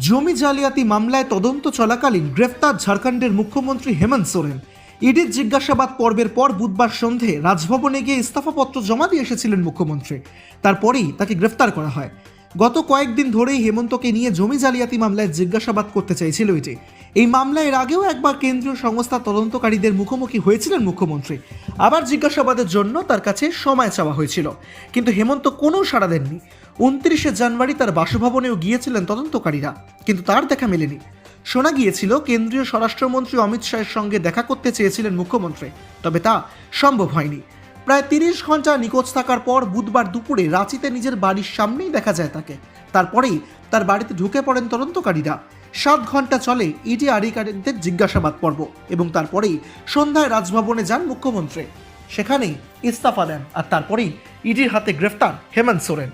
জমি জালিয়াতি মামলায় তদন্ত চলাকালীন গ্রেফতার ঝাড়খণ্ডের মুখ্যমন্ত্রী হেমন্ত সোরেন। ইডির জিজ্ঞাসাবাদ পর্বের পর বুধবার সন্ধে রাজভবনে গিয়ে ইস্তফাপত্র জমা দিয়ে এসেছিলেন মুখ্যমন্ত্রী। তারপরেই তাকে গ্রেফতার করা হয়। গত কয়েকদিন ধরেই হেমন্তকে নিয়ে জমি জালিয়াতি মামলায় জিজ্ঞাসাবাদ করতে চাইছিল এটি এই মামলায় এর আগেও একবার কেন্দ্রীয় সংস্থা তদন্তকারীদের মুখোমুখি হয়েছিলেন মুখ্যমন্ত্রী। আবার জিজ্ঞাসাবাদের জন্য তার কাছে সময় চাওয়া হয়েছিল। কিন্তু হেমন্ত কোনো সাড়া দেননি। উনত্রিশে জানুয়ারি তার বাসভবনেও গিয়েছিলেন তদন্তকারীরা, কিন্তু তার দেখা মেলেনি। শোনা গিয়েছিল, কেন্দ্রীয় স্বরাষ্ট্রমন্ত্রী অমিত শাহের সঙ্গে দেখা করতে চেয়েছিলেন মুখ্যমন্ত্রী, তবে তা সম্ভব হয়নি। প্রায় তিরিশ ঘণ্টা নিখোঁজ থাকার পর বুধবার দুপুরে রাঁচিতে নিজের বাড়ির সামনেই দেখা যায় তাকে। তারপরেই তার বাড়িতে ঢুকে পড়েন তদন্তকারীরা। সাত ঘণ্টা চলে ইডি আধিকারিকদের জিজ্ঞাসাবাদ পর্ব এবং তারপরেই সন্ধ্যায় রাজভবনে যান মুখ্যমন্ত্রী। সেখানেই ইস্তফা দেন আর তারপরেই ইডির হাতে গ্রেফতার হেমন্ত সোরেন।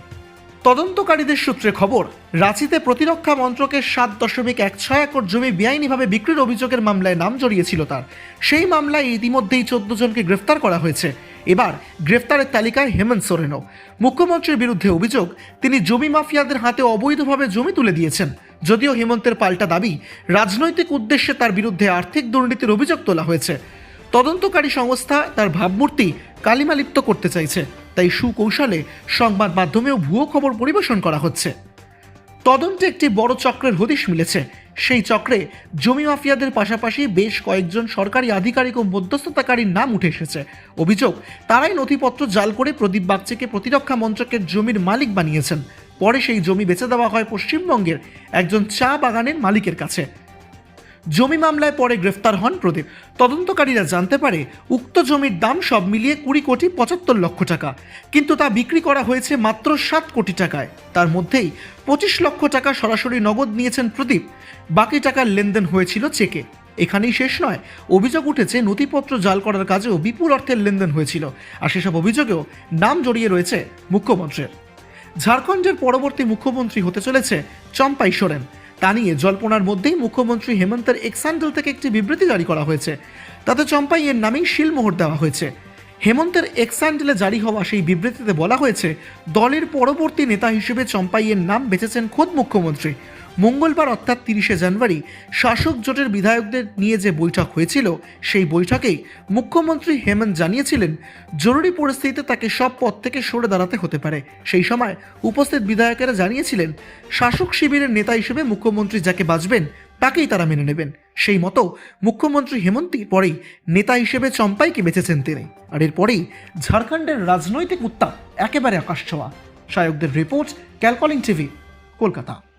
তদন্তকারীদের সূত্রে খবর, রাঁচিতে প্রতিরক্ষা মন্ত্রকের সাত দশমিক এক ছয় একর জমি বেআইনিভাবে বিক্রির অভিযোগের মামলায় নাম জড়িয়েছিল তার। সেই মামলায় ইতিমধ্যেই চোদ্দ জনকে গ্রেফতার করা হয়েছে। এবার গ্রেফতারের তালিকায় হেমন্ত সোরেনও। মুখ্যমন্ত্রীর বিরুদ্ধে অভিযোগ, তিনি জমি মাফিয়াদের হাতে অবৈধভাবে জমি তুলে দিয়েছেন। যদিও হেমন্তের পাল্টা দাবি, রাজনৈতিক উদ্দেশ্যে তার বিরুদ্ধে আর্থিক দুর্নীতির অভিযোগ তোলা হয়েছে। তদন্তকারী সংস্থা তার ভাবমূর্তি কালিমালিপ্ত করতে চাইছে। তাই সুকৌশলে সংবাদ মাধ্যমেও ভুয়ো খবর পরিবেশন করা হচ্ছে। তদন্তে একটি বড় চক্রের হদিশ মিলেছে। সেই চক্রে জমি মাফিয়াদের পাশাপাশি বেশ কয়েকজন সরকারি আধিকারিক ও মধ্যস্থতাকারীর নাম উঠে এসেছে। অভিযোগ, তারাই নথিপত্র জাল করে প্রদীপ বাগচিকে প্রতিরক্ষা মন্ত্রকের জমির মালিক বানিয়েছেন। পরে সেই জমি বেচে দেওয়া হয় পশ্চিমবঙ্গের একজন চা বাগানের মালিকের কাছে। জমি মামলায় পরে গ্রেফতার হন প্রদীপ। তদন্তকারীরা জানতে পারে, উক্ত জমির দাম সব মিলিয়ে কুড়ি কোটি পঁচাত্তর লক্ষ টাকা, কিন্তু তা বিক্রি করা হয়েছে মাত্র সাত কোটি টাকায়। তার মধ্যেই পঁচিশ লক্ষ টাকা সরাসরি নগদ নিয়েছেন প্রদীপ। বাকি টাকার লেনদেন হয়েছিল চেকে। এখানেই শেষ নয়, অভিযোগ উঠেছে নথিপত্র জাল করার কাজেও বিপুল অর্থের লেনদেন হয়েছিল, আর সেসব অভিযোগেও নাম জড়িয়ে রয়েছে মুখ্যমন্ত্রীর। ঝাড়খণ্ডের পরবর্তী মুখ্যমন্ত্রী হতে চলেছে চম্পাই সোরেন। তা নিয়ে জল্পনার মধ্যেই মুখ্যমন্ত্রী হেমন্তের এক্সান্ডেল থেকে একটি বিবৃতি জারি করা হয়েছে। তাতে চম্পাই এর নামেই শিলমোহর দেওয়া হয়েছে। হেমন্তের এক্সান্ডেলে জারি হওয়া সেই বিবৃতিতে বলা হয়েছে, দলের পরবর্তী নেতা হিসেবে চম্পাইয়ের নাম বেঁচেছেন খোদ মুখ্যমন্ত্রী। মঙ্গলবার অর্থাৎ তিরিশে জানুয়ারি শাসক জোটের বিধায়কদের নিয়ে যে বৈঠক হয়েছিল, সেই বৈঠকেই মুখ্যমন্ত্রী হেমন্ত জানিয়েছিলেন, জরুরি পরিস্থিতিতে তাকে সব পদ থেকে সরে দাঁড়াতে হতে পারে। সেই সময় উপস্থিত বিধায়কেরা জানিয়েছিলেন, শাসক শিবিরের নেতা হিসেবে মুখ্যমন্ত্রী যাকে বাঁচবেন তাকেই তারা মেনে নেবেন। সেই মতো মুখ্যমন্ত্রী হেমন্তের পরেই নেতা হিসেবে চম্পাইকে বেঁচেছেন তিনি। আর এরপরেই ঝাড়খণ্ডের রাজনৈতিক উত্তাপ একেবারে আকাশ ছোঁয়া। শায়কদের রিপোর্ট, ক্যালকলিং টিভি, কলকাতা।